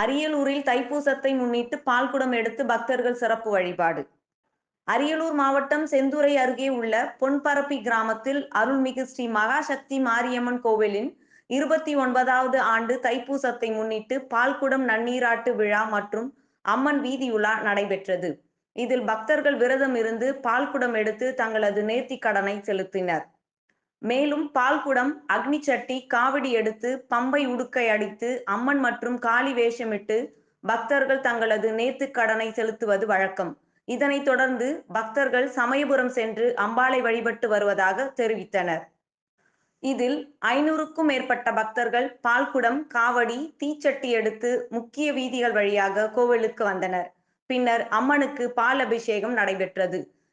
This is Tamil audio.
அரியலூரில் தைப்பூசத்தை முன்னிட்டு பால்குடம் எடுத்து பக்தர்கள் சிறப்பு வழிபாடு. அரியலூர் மாவட்டம் செந்துறை அருகே உள்ள பொன்பரப்பி கிராமத்தில் அருள்மிகு ஸ்ரீ மகாசக்தி மாரியம்மன் கோவிலின் இருபத்தி ஒன்பதாவது ஆண்டு தைப்பூசத்தை முன்னிட்டு பால்குடம் நன்னீராட்டு விழா மற்றும் அம்மன் வீதியுலா நடைபெற்றது. இதில் பக்தர்கள் விரதம் இருந்து பால்குடம் எடுத்து தங்களது நேர்த்திக் கடனை செலுத்தினர். மேலும் பால்குடம் அக்னி சட்டி காவடி எடுத்து பம்பை உடுக்கை அடித்து அம்மன் மற்றும் காளி வேஷமிட்டு பக்தர்கள் தங்களது நேத்து கடனை செலுத்துவது வழக்கம். இதனைத் தொடர்ந்து பக்தர்கள் சமயபுரம் சென்று அம்பாளை வழிபட்டு வருவதாக தெரிவித்தனர். இதில் ஐநூறுக்கும் மேற்பட்ட பக்தர்கள் பால்குடம் காவடி தீச்சட்டி எடுத்து முக்கிய வீதிகள் வழியாக கோவிலுக்கு வந்தனர். பின்னர் அம்மனுக்கு பால் அபிஷேகம் நடைபெற்றது.